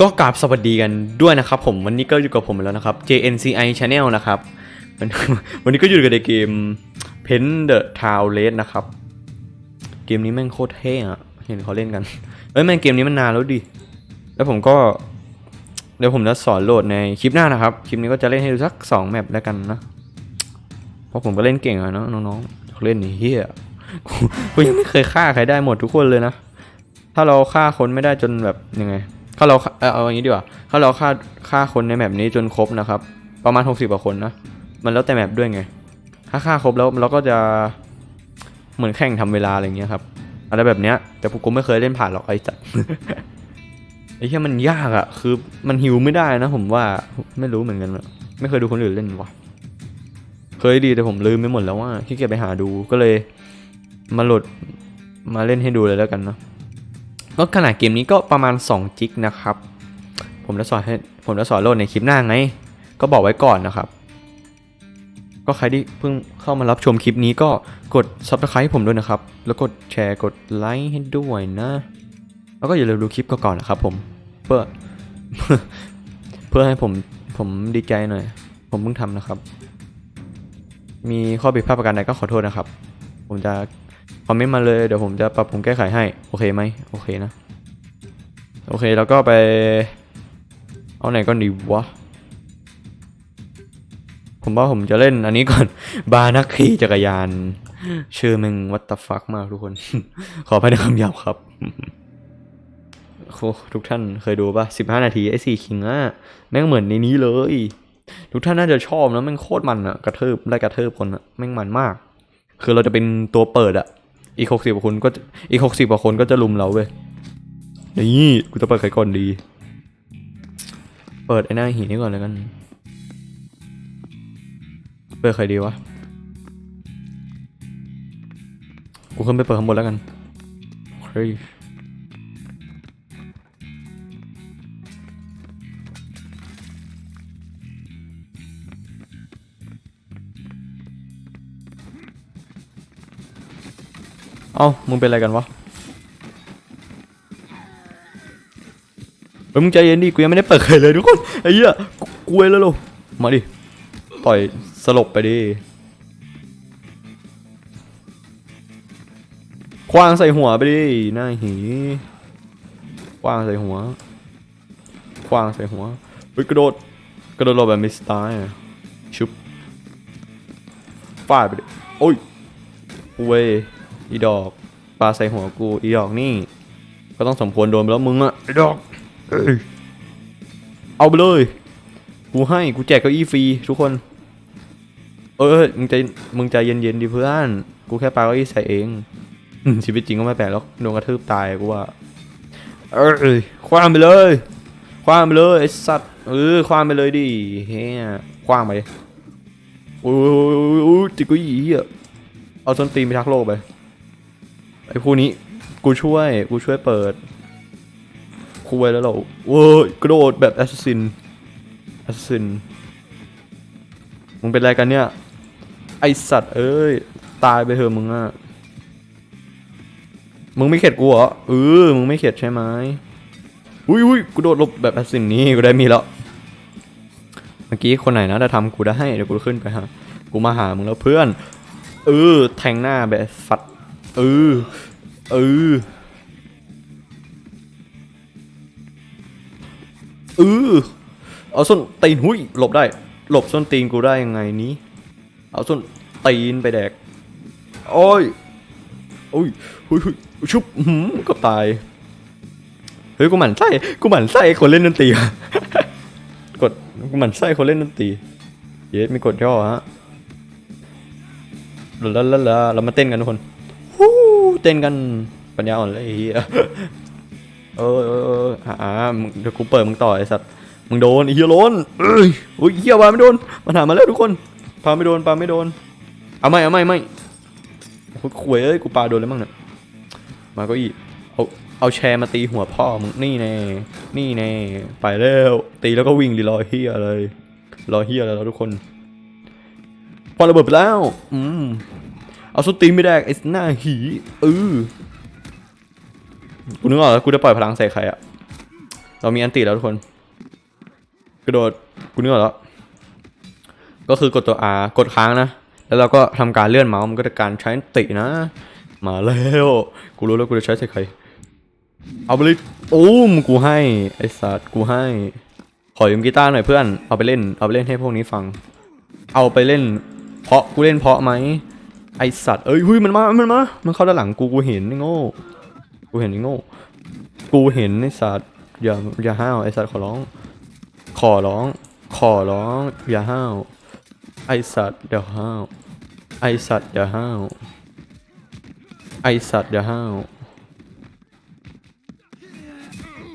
ก็กราบสวัสดีกันด้วยนะครับผมวันนี้ก็อยู่กับผมแล้วนะครับ JNCI Channel นะครับ วันนี้ก็อยู่กับในเกม Pen the Town Red นะครับ เกมนี้แม่งโคตรเท่อะเห็นเขาเล่นกันเอ้ยแม่งเกมนี้มันนานแล้วดิ แล้วผมก็เดี๋ยวผมจะสอนโหลดในคลิปหน้านะครับ คลิปนี้ก็จะเล่นให้ดูสักสองแมปแล้วกันนะ เพราะผมก็เล่นเก่งอะเนาะน้องๆอยาเล่นนี่เฮียกูยังไม่เคยฆ่าใครได้หมดทุกคนเลยนะ ถ้าเราฆ่าคนไม่ได้จนแบบยังไง ถ้าเราเอาอย่างนี้ดีกว่าถ้าเราฆ่าฆ่าคนในแมปนี้จนครบนะครับ ประมาณ 60กว่าคนนะ มันแล้วแต่แมปด้วยไง ถ้าฆ่าครบแล้วเราก็จะเหมือนแข่งทำเวลาอะไรเงี้ยครับ อะไรแบบเนี้ย แต่ผมไม่เคยเล่นผ่านหรอกไอ้จัดไอ้แค่มันยากอะคือมันฮิวไม่ได้นะผมว่าไม่รู้เหมือนกันอะไม่เคยดูคนอื่นเล่นวะเคยดีแต่ผมลืมไปหมดแล้วว่าขี้เกียจไปหาดูก็เลยมาโหลดมาเล่นให้ดูเลยแล้วกันเนาะ ก็ขนาดเกมนี้ก็ประมาณ 2 จิกนะครับ ผมจะสอนให้ผมจะสอนโหลดในคลิปหน้าไง ก็บอกไว้ก่อนนะครับ ก็ใครที่เพิ่งเข้ามารับชมคลิปนี้ก็กด subscribe ให้ผมด้วยนะครับ แล้วกดแชร์กดไลค์ให้ด้วยนะ แล้วก็อย่าลืมดูคลิปก่อนนะครับผมเพื่อเพื่อให้ผมผมดีใจหน่อย ผมเพิ่งทำนะครับ มีข้อผิดพลาดประการใดก็ขอโทษนะครับ ผมจะ คอมเมนต์มาเลยเดี๋ยวผมจะปรับปรุงแก้ไขให้ โอเคไหมโอเคนะ โอเคแล้วก็ไป เอาไหนก่อนดีวะ ผมว่าผมจะเล่นอันนี้ก่อน บานักขี่จักรยาน ชื่อมึงวัตฟักมากทุกคน ขออภัยในคำหยาบครับโอ้ทุกท่านเคยดูป่ะสิบห้านาทีไอ้สี่คิงอะแม่งเหมือนในนี้เลย ทุกท่านน่าจะชอบนะแม่งโคตรมันอะกระเทิบไล่กระเทิบคนอะแม่งมันมาก คือเราจะเป็นตัวเปิดอะอีกหกสิบกว่าคนก็อีกหกสิบกว่าคนก็จะลุมเราเว้ยนี่กูจะเปิดใครก่อนดี เปิดไอ้หน้าหินนี่ก่อนเลยกัน เปิดใครดีวะ กูขึ้นไปเปิดข้างบนแล้วกันเฮ้ย เอ้ามึงเป็นอะไรกันวะเฮ้ยมึงใจเย็นดิกูยังไม่ได้เปิดใครเลยทุกคนไอ้เหี้ยกูกลัวแล้วโลมาดิต่อยสลบไปดิคว้างใส่หัวไปดิหน้าหีคว้างใส่หัวคว้างใส่หัวเฮ้ยกระโดดกระโดดแบบมิสไตล์ชุบฟาดไปดิโอ้ยเว้ย อีดอกปลาใส่หัวกูอีดอกนี่ ก็ต้องสมควรโดนไปแล้วมึงอะไอีดอกเอ้ยเอาไปเลย กูให้กูแจกเก้าอี้ฟรีทุกคน เออมึงใจมึงใจเย็นๆดิเพื่อนกูแค่ปาเก้าอี้ใส่เองอืมชีวิตจริงก็ไม่แปลกหรอกโดนกระทืบตายกูว่าเอ้ยคว้างไปเลย คว้างไปเลยไอ้สัตว์เออคว้างไปเลยดิเฮียคว้างไปโอ้ยโอ้ยโอ้ยโอ้ยติดเกูยี่อะเอาส้นตีนไปทักโลกไป ไอ้พวกนี้กูช่วยกูช่วยเปิดคุยแล้วเราเว้ยกระโดดแบบแอสซินแอสซินมึงเป็นอะไรกันเนี่ย ไอสัตว์เอ้ย ตายไปเถอะมึงอะมึงไม่เข็ดกูเหรอเออมึงไม่เข็ดใช่ไหมอุ้ยอุ้ยกูโดดหลบแบบแอสซินนี้กูได้มีแล้วเมื่อกี้คนไหนนะจะทำกูได้เดี๋ยวกูขึ้นไปฮะกูมาหามึงแล้วเพื่อน เออแทงหน้าแบบฟัด เออเออเออเอาส้นตีนหุยหลบได้ หลบส้นตีนกูได้ยังไงนี้ เอาส้นตีนไปแดกโอ้ยโอ้ยหุยหุยชุบหืมก็ตายเฮ้ยกูหมั่นไส้กูหมั่นไส้คนเล่นดนตรีกดกูหมั่นไส้คนเล่นดนตรีเยสมีกดย่อฮะแล้วแล้วแล้วเรามาเต้นกันทุกคน เต้นกันปัญญาอ่อนเลยเฮียเออเอออ่ามึงเดี๋ยวกูเปิดมึงต่อไอ้สัตว์มึงโดนไอ้เฮียโดนเอ้ยเฮียปาไม่โดนมันหามาแล้วทุกคนปาไม่โดนปาไม่โดนเอาไม่เอาไม่ไม่โอ้ยขวยเอ้ยกูปาโดนแล้วมั้งเนี่ยมาก็อีเอาเอาแชร์มาตีหัวพ่อมึงนี่แน่นี่แน่ไปแล้วตีแล้วก็วิ่งดิรอเฮียเลยรอเฮียแล้วทุกคนพอระเบิดไปแล้ว อืม เอาสุดตีไม่ได้ไอ้หน้าหีเออกูนึกออกแล้วกูจะปล่อยพลังใส่ใครอะเรามีอันติแล้วทุกคน กระโดดกูนึกออกแล้ว ก็คือกดตัว R กดค้างนะ แล้วเราก็ทำการเลื่อนเมาส์มันก็จะการใช้อันตินะ มาแล้วกูรู้แล้วกูจะใช้ใส่ใครเอาไปเลยโอ้มกูให้ไอ้สัตว์กูให้ ขอยืมกีตาร์หน่อยเพื่อน เอาไปเล่น เอาไปเล่นให้พวกนี้ฟัง เอาไปเล่น เพราะกูเล่นเพราะไหม ไอสัตว์เอ้ยเฮ้ยมันมา มันมา มันเข้าด้านหลังกูกูเห็นไอ้โง่ กูเห็นไอ้โง่ กูเห็นไอสัตว์อย่าอย่าห้าวไอสัตว์ขอร้อง ขอร้อง ขอร้องอย่าห้าวไอสัตว์อย่าห้าวไอสัตว์อย่าห้าวไอสัตว์อย่าห้าว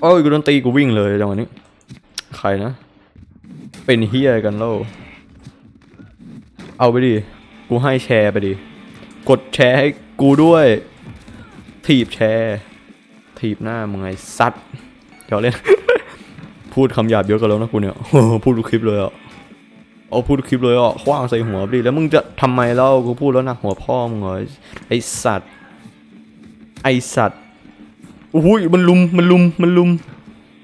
โอ้ยกูโดนตีกูวิ่งเลยจังหวะนี้ ใครนะ เป็นเฮียกันเล่าเอาไปดิ กูให้แชร์ไปดิ กดแชร์ให้กูด้วย ถีบแชร์ ถีบหน้ามึงไงซัดเดี๋ยวเล่น พูดคำหยาบเยอะกันแล้วนะกูเนี่ยพูดทุกคลิปเลยอะเอาพูดคลิปเลยอะคว้างใส่หัวดิแล้วมึงจะทำไมเล่ากูพูดแล้วหนักหัวพ่อมึงเหรอไอสัตว์ ไอสัตว์อุ้ยมันลุมมันลุมมันลุม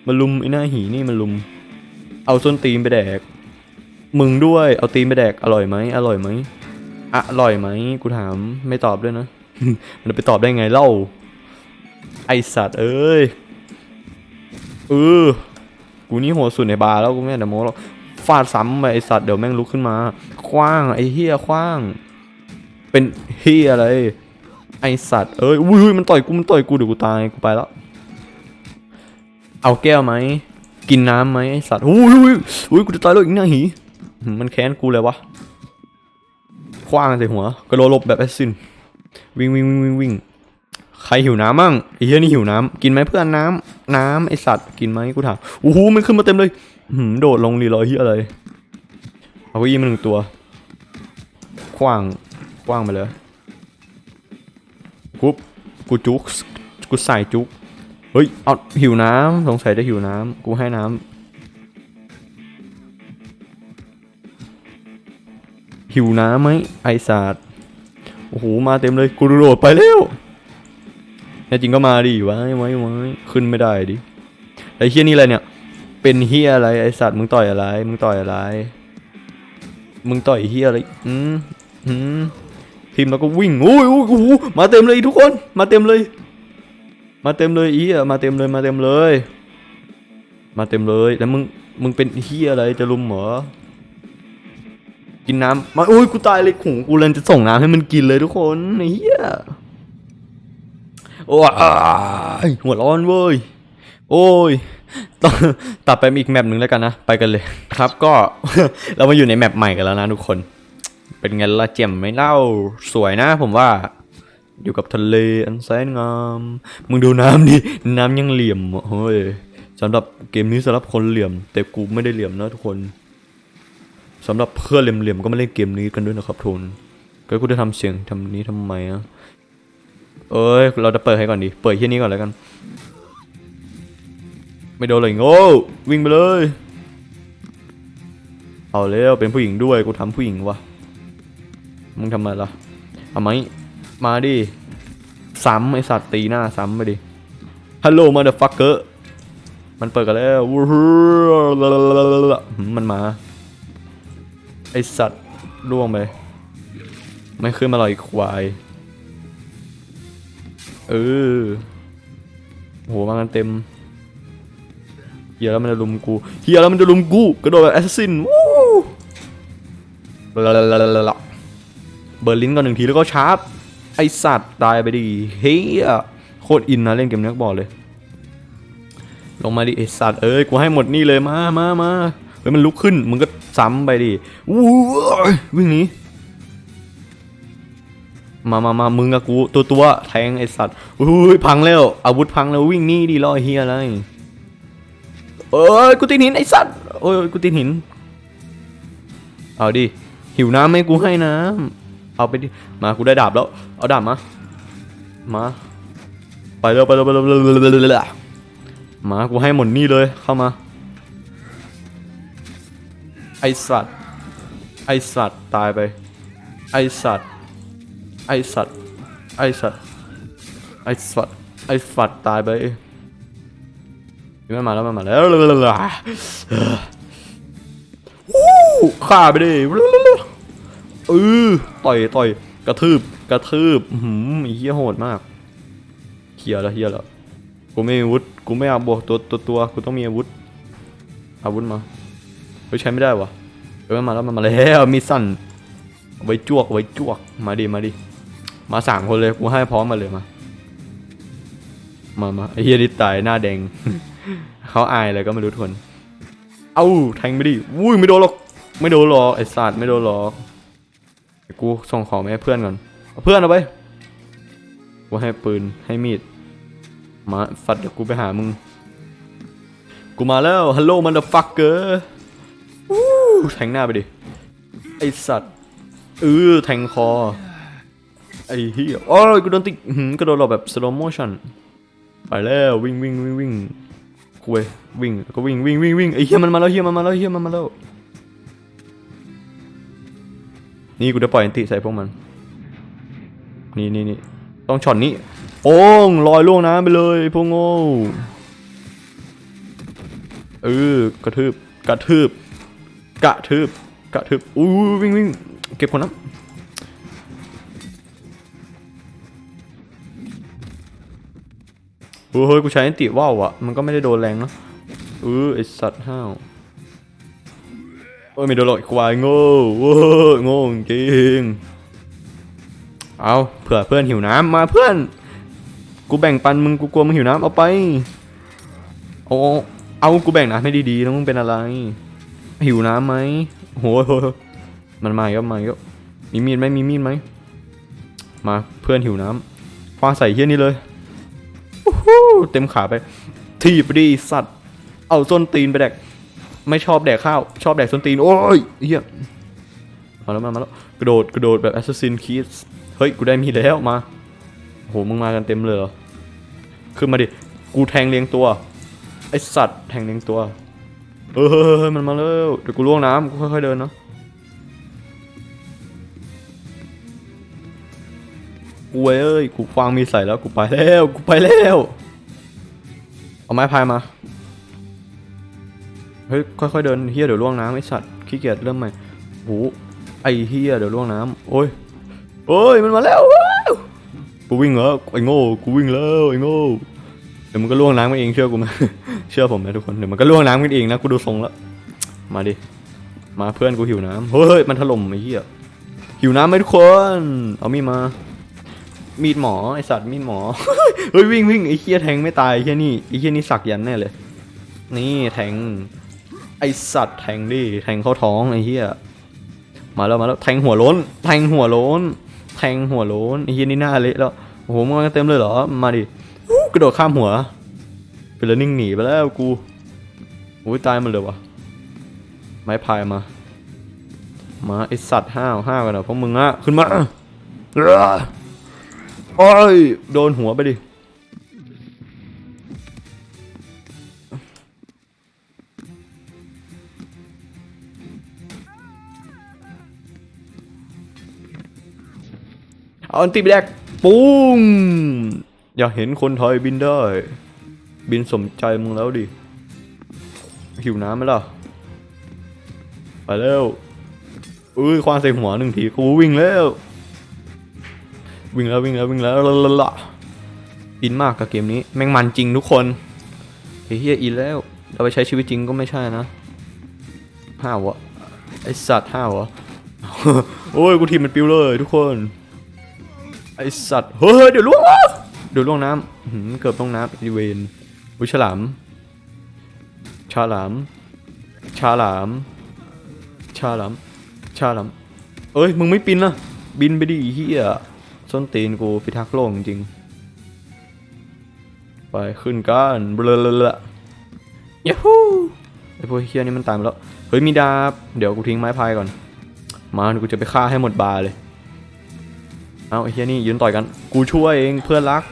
มันลุมไอ้หน้าหีนี่มันลุม เอาส้นตีนไปแดก มึงด้วยเอาตีนไปแดกอร่อยไหมอร่อยไหม อร่อยไหมกูถามไม่ตอบด้วยนะ มันจะไปตอบได้ไงเล่า ไอสัตว์เอ้ยเออกูนี่โหดสุดในบาร์แล้วกูไม่อยากจะโม้หรอกฟาดซ้ำไปไอสัตว์เดี๋ยวแม่งลุกขึ้นมา คว้างไอเฮียคว้าง เป็นเฮียอะไรไอสัตว์เอ้ยอุ้ยอุ้ยมันต่อยกูมันต่อยกูเดี๋ยวกูตายกูไปแล้วเอาแก้วไหมกินน้ำไหมไอสัตว์อุ้ยอุ้ยอุ้ยกูจะตายแล้วอีกหน้าหีหืมมันแค้นกูเลยวะ คว้างใส่หัวกระโดดหลบแบบแอสซินวิ่งวิ่งวิ่งวิ่งวิ่งใครหิวน้ำมั่งไอ้เหี้ยนี่หิวน้ำกินไหมเพื่อนน้ำน้ำไอสัตว์กินไหมกูถามโอ้โหมันขึ้นมาเต็มเลยหืมโดดลงรีลอยเหี้ยอะไรเอาเก้าอี้มาหนึ่งตัวคว้างคว้างไปเลยปุ๊บกูจุกกูใส่จุกเฮ้ยเอาหิวน้ำสงสัยจะหิวน้ำกูให้น้ำ หิวน้ำไหมไอศาสตว์โอ้โหมาเต็มเลยกูโดดไปแล้วแน่จริงก็มาดิไว้ไว้ไว้ขึ้นไม่ได้ดิไอเฮียนี่อะไรเนี่ย เป็นเฮียอะไรไอสัตว์มึงต่อยอะไร มึงต่อยอะไร มึงต่อยเฮียอะไรอืมอืมพิมพ์แล้วก็วิ่งโอ้ยโอ้โหมาเต็มเลยทุกคน มาเต็มเลย มาเต็มเลยเฮียมาเต็มเลยมาเต็มเลย มาเต็มเลยแล้วมึงมึงเป็นเฮียอะไรจะลุมเหรอ กินน้ำมาโอ้ยกูตายเลยขุงกูเลยจะส่งน้ำให้มันกินเลยทุกคนเฮียโอ้ยหัวร้อนเว้ยโอ้ยต้องตัดไปอีกแมปหนึ่งแล้วกันนะ ไปกันเลยครับก็เรามาอยู่ในแมปใหม่กันแล้วนะทุกคน เป็นไงละเจียมไหม่เล่าสวยนะผมว่า อยู่กับทะเลอันแสนงามมึงดูน้ำดิน้ำยังเหลี่ยมเฮ้ยสำหรับเกมนี้สำหรับคนเหลี่ยม แต่กูไม่ได้เหลี่ยมนะทุกคน สำหรับเพื่อนเหลี่ยมๆก็ไม่เล่นเกมนี้กันด้วยนะครับทุนก็กูจะทำเสียงทำนี้ทำไมอะเอ้ย เราจะเปิดให้ก่อนดิ เปิดที่นี้ก่อนแล้วกัน ไม่โดนเลยโง่วิ่งไปเลย เอาแล้วเป็นผู้หญิงด้วยกูทำผู้หญิงวะมึงทำอะไมล่ะเอาไหมมาดิซ้ำไอสัตว์ตีหน้าซ้ำไปดิฮัลโหลมาเดอะฟักเกอร์มันเปิดกันแล้วมันมา ไอสัตว์ล่วงไปไม่ขึ้นมาหรอกอีกควายเออโหมากันเต็มเฮียแล้วมันจะลุมกูเฮียแล้วมันจะลุมกูกระโดดแบบแอสซินวู้ลาลาลาลาลาเบอร์ลินก่อนหนึ่งทีแล้วก็ชาร์จไอสัตว์ตายไปดิเฮียโคตรอินนะเล่นเกมนี้บอกเลย ลงมาดิไอสัตว์เอ้ยกูให้หมดนี่เลยมามามา ฮ้ยมันลุกขึ้นมึงก็ซ้ำไปดิวู้วิ่งหนีมามามามึงกับกูตัวตัวแทงไอสัตว์อุ้ยพังแล้วอาวุธพังแล้ววิ่งหนีดิรอเฮียอะไรเอ้ยกูตีนหินไอสัตว์โอ้ยกูตีนหิน เอาดิหิวน้ำไหมกูให้น้ำเอาไปดิมากูได้ดาบแล้วเอาดาบมามาไปเร็วไปเร็วไปเร็วไปเร็วไปเร็วไปเร็วมากูให้หมดนี่เลยเข้ามา ไอสัตว์ ไอสัตว์ตายไป ไอสัตว์ ไอสัตว์ ไอสัตว์ ไอสัตว์ ไอสัตว์ตายไปมันมาแล้วมันมาแล้ววู้ฆ่าไปดิเออต่อยต่อยกระทืบกระทืบหืมเฮี้ยโหดมากเฮียแล้วเฮี้ยแล้วกูไม่มีอาวุธกูไม่เอาบวกตัวตัวตัวกูต้องมีอาวุธอาวุธมา เฮ้ยใช้ไม่ได้วะเออมันมาแล้วมันมาแล้วมีสั้นไว้จวกไว้จวกมาดิมาดิมาสามคนเลยกูให้พร้อมมาเลยมามามาไอ้เฮียนี่ตายหน้าแดงเขาอายอะไรก็ไม่รู้ทุกคน เอ้าแทงไปดิวุ้ยไม่โดนหรอกไม่โดนหรอกไอ้สัตว์ไม่โดนหรอกกูส่งของไปให้เพื่อนก่อนเพื่อนเอาไปกูให้ปืนให้มีดมาฟัดเดี๋ยวกูไปหามึงกูมาแล้วฮัลโหลมันเดฟักเกอร์ แทงหน้าไปดิ ไอสัตว์เออแทงคอ ไอเหี้ยโอ้ยกูโดนติดหืมกระโดดหลบแบบ slow motion ไปแล้ววิ่งวิ่งวิ่งวิ่งคุยวิ่งก็วิ่งวิ่งวิ่งวิ่งไอเหี้ยมันมาแล้วเหี้ยมันมาแล้วเหี้ยมันมาแล้วนี่กูจะปล่อยอันติใส่พวกมัน นี่นี่นี่ต้องช็อตนี้โป้งลอยล่วงน้ำไปเลยพวกโง่เออกระทืบกระทืบ กระทืบกระทืบอู้วิ่งวิ่งเก็บคนน้ำเฮ้ยกูใช้อันติว่าวอะมันก็ไม่ได้โดนแรงนะเออไอสัตว์ห้าวเอ้ยไม่โดนหรอกควายโง่เว้โง่จริงเอาเผื่อเพื่อนหิวน้ำมาเพื่อน กูแบ่งปันมึงกูกลัวมึงหิวน้ำเอาไปเอาเอากูแบ่งน้ำให้ดีๆแล้วมึงเป็นอะไร หิวน้ำไหมโหยโหยมันมาอีก็มาอีก็มีมีดไหมมีมีดไหมมาเพื่อนหิวน้ำคว้าใส่เฮี้ยนี่เลยเต็มขาไป ทีบดีสัตว์ เอาส้นตีนไปแดก ไม่ชอบแดกข้าว ชอบแดกส้นตีน โอ้ยเฮียมาแล้วมามาแล้วกระโดดกระโดดแบบ Assassin Creed เฮ้ย กูได้มีแล้วมาโหมึงมากันเต็มเลยเหรอขึ้นมาดิ กูแทงเลี้ยงตัว ไอสัตว์แทงเลี้ยงตัว เออเฮ้ยมันมาแล้วเดี๋ยวกูล่วงน้ำกูค่อยๆเดินเนาะกูเอ้ยกูควางมีใส่แล้วกูไปแล้วกูไปแล้วเอาไม้พายมาเฮ้ยค่อยๆเดินเฮียเดี๋ยวล่วงน้ำไอสัตว์ขี้เกียจเริ่มใหม่โหไอเฮียเดี๋ยวล่วงน้ำโอ้ยโอ้ยมันมาแล้วกูวิ่งเหรอไอโง่กูวิ่งแล้วไอโง่ ดี๋ยวมันก็ล่วงน้ำกันเองเชื่อกูไหมเชื่อผมนะทุกคนเดี๋ยวมันก็ล่วงน้ำกันเองนะกูดูทรงแล้วมาดิมาเพื่อนกูหิวน้ำเฮ้ยมันถล่มไอ้เหี้ยหิวน้ำไหมทุกคนเอามีดมามีดหมอไอสัตว์มีดหมอเฮ้ยวิ่งวิ่งไอเคียแทงไม่ตายไอเคียนี่ไอเคียนี่สักยันแน่เลย นี่แทงไอสัตว์แทงดิแทงเข้าท้องไอเฮียมาแล้วมาแล้วแทงหัวโล้น แทงหัวโล้น แทงหัวโล้นไอเฮียนี่หน้าเละแล้วโอ้โหมันเต็มเลยเหรอมาดิ กระโดดข้ามหัวไปแล้วนิ่งหนีไปแล้วกูโอ้ยตายมันเลยวะไม้พายมา มาไอสัตว์ห้าวห้าวกันเหรอพวกมึงอะขึ้นมาเอ้อโอ้ยโดนหัวไปดิเอาอันตีไปแดกปุ้ง อยากเห็นคนไทยบินได้ บินสมใจมึงแล้วดิ หิวน้ำไหมล่ะ ไปแล้วอุ้ยควางใส่หัวหนึ่งทีกูวิ่งแล้ว วิ่งแล้ววิ่งแล้ววิ่งแล้วละละละอินมากกับเกมนี้ แม่งมันจริงทุกคนเฮียอินแล้วเราไปใช้ชีวิตจริงก็ไม่ใช่นะห้าวะไอสัตว์ห้าวะโอ้ยกูทีมมันปิวเลยทุกคน ไอสัตว์เฮ้ยเดี๋ยวล่วง ดี๋ยวล่วงน้ำหือเกือบล่วงน้ำอีเวนอุฉลามฉลามฉลามฉลามฉลาม เอ้ย มึงไม่ปินนะบินไปดิเฮียส้นตีนกูพิทักษ์โลกจริง ไปขึ้นกันเบลอเลอะยาฮูไอพวกเฮียนี่มันตายแล้ว เฮ้ยมีดาบ เดี๋ยวกูทิ้งไม้พายก่อน มากูจะไปฆ่าให้หมดบาร์เลย เอาไอเฮียนี่ยืนต่อยกัน กูช่วยเองเพื่อนรัก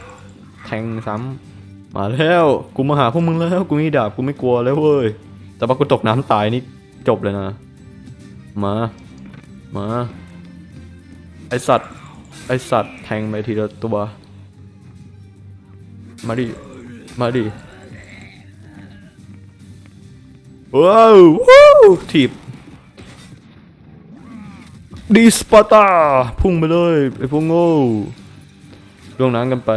แทงซ้ำมาแล้วกูมาหาพวกมึงแล้วกูมีดาบกูไม่กลัวแล้วเว้ยแต่ว่ากูตกน้ำตายนี่จบเลยนะ มา มา ไอสัตว์ ไอสัตว์แทงไปทีละตัว มาดิ มาดิว้าววู้ถีบดิสปาตา พุ่งไปเลยไอพวกโง่ล่วงน้ำกันไป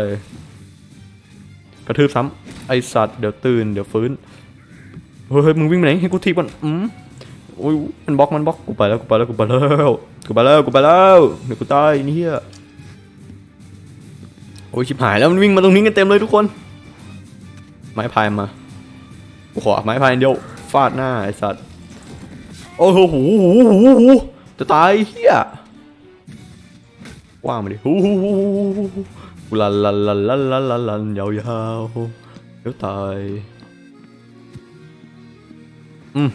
กระทืบซ้ำไอสัตว์เดี๋ยวตื่นเดี๋ยวฟื้นเฮ้ยเฮ้ยมึงวิ่งไปไหนให้กูทีบก่อนอืมโอ้ยมันบล็อกมันบล็อกกูไปแล้วกูไปแล้วกูไปแล้วกูไปแล้วกูไปแล้วเดี๋ยวกูตายนี่เฮียโอ้ยชิบหายแล้วมันวิ่งมาตรงนี้กันเต็มเลยทุกคน ไม้พายมาขอไม้พายเดียวฟาดหน้าไอสัตว์โอ้โหหูหูหูหูจะตายเฮียว่างมาดิหูหูหู là là là là là là là dầu dầu Hiểu thời Ừ.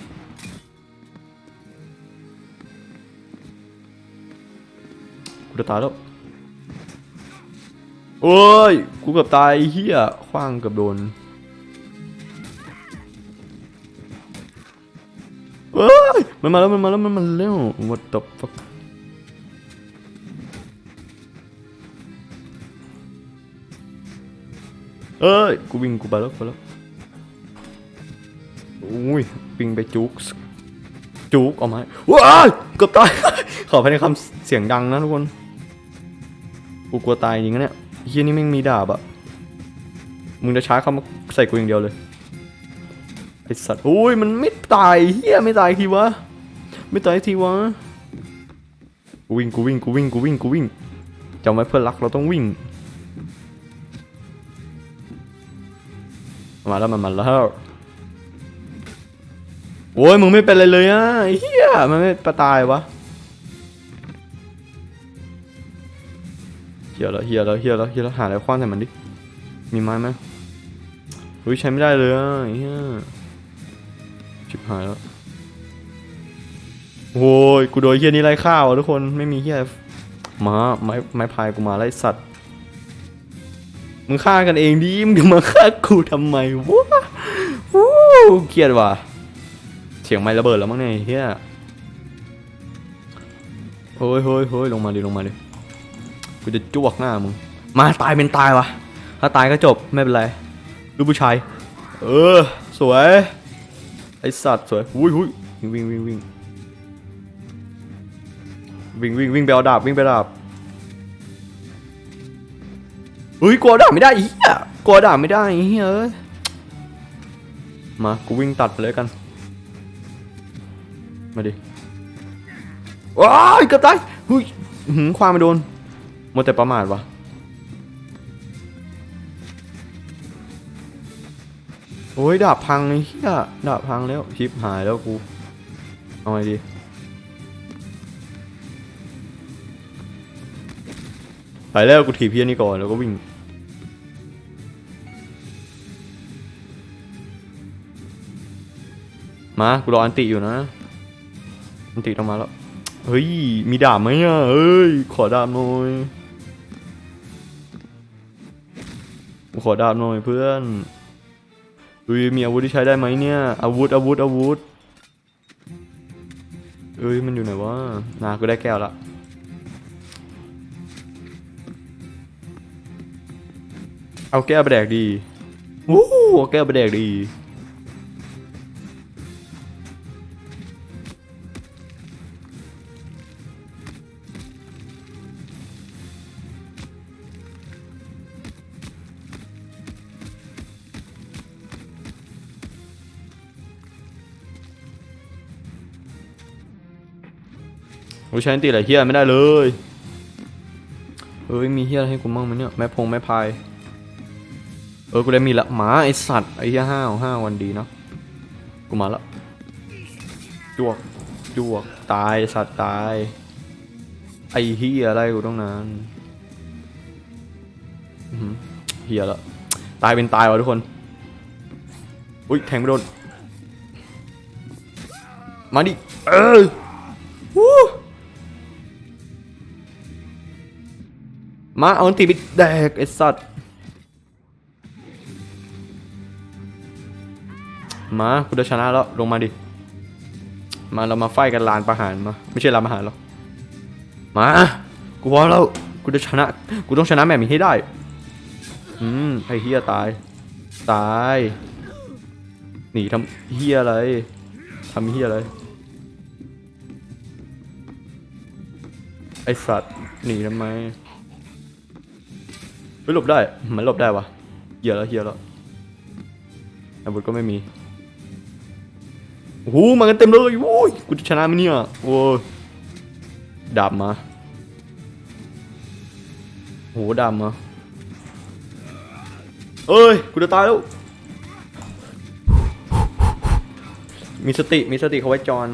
Đâu? Ôi, Cú gặp tay ý hí à Khoang gặp đồn. Ôi, Mày mày lên mày mày lên mày mày lên What the fuck? เอ้ย กูวิ่งกูไปแล้วไปแล้วอุ้ยวิ่งไปจุกจุกเอาไหมว้ายเกือบตาย ขอภายในคำเสียงดังนะทุกคน กูกลัวตายจริงนะเนี่ยเฮียนี่แม่งมีดาบอะมึงจะช้าเข้ามาใส่กูอย่างเดียวเลยไอสัตว์โอ้ยมันไม่ตายเฮียไม่ตายทีวะ ไม่ตายทีวะกูวิ่งกูวิ่งกูวิ่งกูวิ่งกูวิ่งจำไว้เพื่อนรักเราต้องวิ่ง มาแล้วมันมาแล้วโอ้ยมึงไม่เป็นอะไรเลยอะเฮียมันไม่ประตายวะเฮียแล้วเฮียแล้วเฮียแล้วเฮียแล้วหาอะไรคว้างใส่มันดิมีไม้ไหมเฮ้ยใช้ไม่ได้เลยอะเฮียชิบหายแล้วโอ้ยกูโดนเฮียนี่ไล่ข้าวทุกคนไม่มีเฮียมาไม้ไม้พายกูมาไล่สัตว์ มึงฆ่ากันเองดิมึงจะมาฆ่ากูทำไมวะวู้เกลียดว่ะเสียงไม้ระเบิดแล้วมั้งเนี่ยเฮียเฮ้ยเฮ้ยเฮ้ยลงมาดิลงมาดิกูจะจ้วกหน้ามึงมาตายเป็นตายวะถ้าตายก็จบไม่เป็นไรลูกผู้ชายเออสวยไอสัตว์สวยอุ้ยอุ้ยวิ่งวิ่งวิ่งวิ่งวิ่งวิ่งวิ่งไปเอาดาบวิ่งไปเอาดาบ เฮ้ยกลัวดาไม่ได้อีเหี้ยกลัวดาไม่ได้อีเฮ้อ้ยมากูวิ่งตัดไปเลยกัน มาดิว้ายกือบตายเฮ้ยหืมความไม่โดนมัวแต่ประมาทวะโอ้ยดาบพังไอ้เหี้ยดาบพังแล้วชิปหายแล้วกูเอาไงดีไปแล้วกูถีบเพี้ยนี่ก่อนแล้วก็วิ่ง มากูรออันติอยู่นะอันติต้องมาแล้ว เฮ้ย มีดาบไหมอะเอ้ย ขอดาบหน่อยขอดาบหน่อยเพื่อนเฮ้ยมีอาวุธที่ใช้ได้ไหมเนี่ย อาวุธอาวุธอาวุธเอ้ยมันอยู่ไหนวะนากูได้แก้วละเอาแก้วไปแดกดีวู้เอาแก้วไปแดกดี โอ้ใช้อันติอะไรเฮียไม่ได้เลยเอ้ยมีเฮียอะไรให้กูมั่งไหมเนี่ยแม่พงแม่พายเออกูได้มีละหมาไอสัตว์ไอเฮียห้าวห้าวันดีเนาะกูมาละจวกจวกตายสัตว์ตาย ไอเฮียอะไรกูต้องนานอื้อหือเฮียละตายเป็นตายวะทุกคนอุ้ยแทงไม่โดนมาดิเออ มาเอาตีไปแดกไอ้สัตว์มากูจะชนะแล้วลงมาดิ มาเรามาไฟกันลานประหารมาไม่ใช่ลานประหารหรอกมากูพร้อมแล้วกูจะชนะกูต้องชนะแมตช์นี้ให้ได้อืมไอเฮียตาย ตายหนีทำเฮียอะไรทำเฮียอะไรไอสัตว์หนีทำไม เฮ้ยหลบได้ มันหลบได้วะเฮียแล้วเฮียแล้วอาวุธก็ไม่มีโอ้โหมากันเต็มเลยโอ้ยกูจะชนะไหมเนี่ยโอ้ยดาบมาโหดาบมาเอ้ยกูจะตายแล้ว มีสติมีสติเขาไว้จอน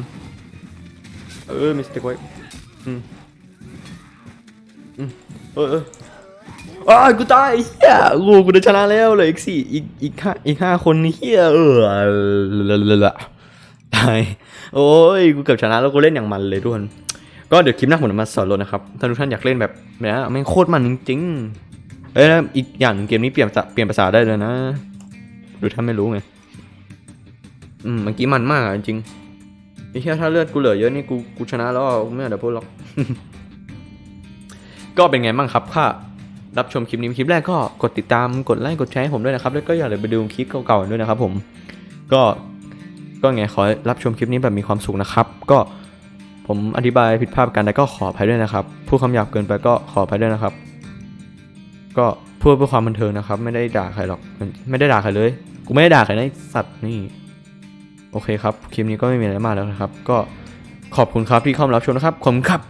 เออมีสติไว้อืมอืมเออเออ อ้าวกูตายเฮียกูกูจะชนะแล้วเลยอีกสี่อีกอีกห้าอีกห้าคนนี่เฮียเออละตายโอ้ยกูเกือบชนะแล้วกูเล่นอย่างมันเลยทุกคนก็เดี๋ยวคลิปหน้าผมจะมาสอนรถนะครับถ้าทุกท่านอยากเล่นแบบเนี้ยแม่งโคตรมันจริงๆเอ้ยแล้วอีกอย่างเกมนี้เปลี่ยนเปลี่ยนภาษาได้เลยนะหรือท่านไม่รู้ไงอืมเมื่อกี้มันมากจริงๆไอ้เหี้ยถ้าเลือดกูเหลือเยอะนี่กูกูชนะแล้วไม่เอาเดี๋ยวพูดหรอกก็เป็นไงบ้างครับถ้า รับชมคลิปนี้คลิปแรกก็กดติดตามกดไลค์กดแชร์ให้ผมด้วยนะครับ แล้วก็อย่าลืมไปดูคลิปเก่าๆด้วยนะครับผมก็ก็ไงขอรับชมคลิปนี้แบบมีความสุขนะครับ ก็ผมอธิบายผิดพลาดประการใดก็ขออภัยด้วยนะครับพูดคำหยาบเกินไปก็ขออภัยด้วยนะครับ ก็พูดเพื่อความบันเทิงนะครับ ไม่ได้ด่าใครหรอกไม่ได้ด่าใครเลยกูไม่ได้ด่าใครนะสัตว์นี่โอเคครับคลิปนี้ก็ไม่มีอะไรมากแล้วนะครับ ก็ขอบคุณครับที่เข้ามารับชมนะครับขอบคุณครับ